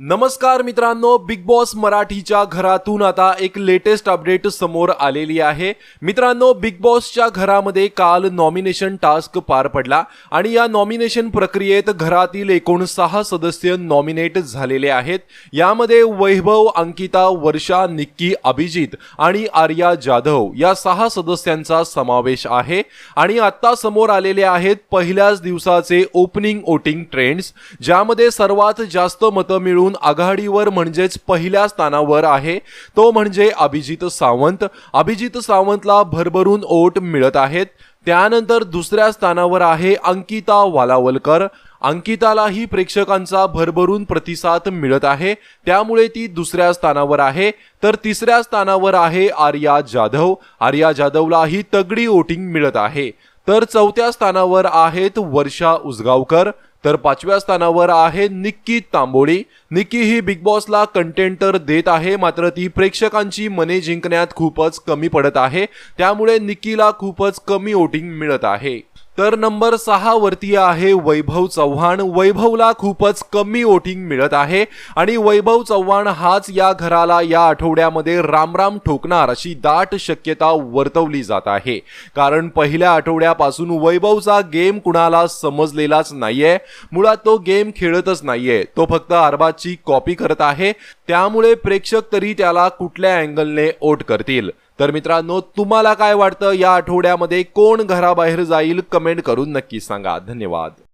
नमस्कार मित्रांनो big boss मराठीच्या घरातून आता एक लेटेस्ट अपडेट समोर आलेली आहे. मित्रांनो बिग बॉसच्या घरामध्ये काल नॉमिनेशन टास्क पार पडला आणि या नॉमिनेशन प्रक्रियेत घरातील एकूण सहा सदस्य नॉमिनेट झालेले आहेत. यामध्ये वैभव अंकिता वर्षा निक्की अभिजित आणि आर्या जाधव या सहा सदस्यांचा समावेश आहे. आणि आत्ता समोर आलेले आहेत पहिल्याच दिवसाचे ओपनिंग वोटिंग ट्रेंड्स ज्यामध्ये सर्वात जास्त मतं मिळून आघाडीवर म्हणजेच पहिल्या स्थानावर आहे. तो म्हणजे अभिजित सावंत. अभिजित सावंतला भरभरून ओट मिळत आहेत. त्यानंतर दुसऱ्या स्थानावर आहे अंकिता वालावलकर. अंकितालाही प्रेक्षकांचा भरभरून प्रतिसाद मिळत आहे. त्यामुळे ती दुसऱ्या स्थानावर आहे. तर तिसऱ्या स्थानावर आहे आर्या जाधव. आर्या जाधवलाही तगडी वोटिंग मिळत आहे. तर चौथ्या स्थानावर आहेत वर्षा उसगावकर. तर पाचव्या स्थानावर आहे निक्की तांबोळी. निक्की ही बिग बॉसला कंटेंट तर देत आहे मात्र ती प्रेक्षकांची मने जिंकण्यात खूपच कमी पडत आहे. त्यामुळे निक्कीला खूपच कमी वोटिंग मिळत आहे. तर नंबर सहा वरती आहे वैभव चव्हाण. वैभवला खूपच कमी वोटिंग मिळत आहे आणि वैभव चव्हाण हाच या घराला या आठवड्यामध्ये रामराम ठोकणार अशी दाट शक्यता वर्तवली जात आहे. कारण पहिल्या आठवड्यापासून वैभवचा गेम कुणाला समजलेलाच नाहीये. मुळात तो गेम खेळतच नाहीये. तो फक्त अरबाजची कॉपी करत आहे. त्यामुळे प्रेक्षक तरी त्याला कुठल्या अँगलने ओट करतील? तर मित्रांनो तुम्हाला काय वाटतं या आठवड्यामध्ये कोण घराबाहेर जाईल? कमेंट करून नक्की सांगा. धन्यवाद.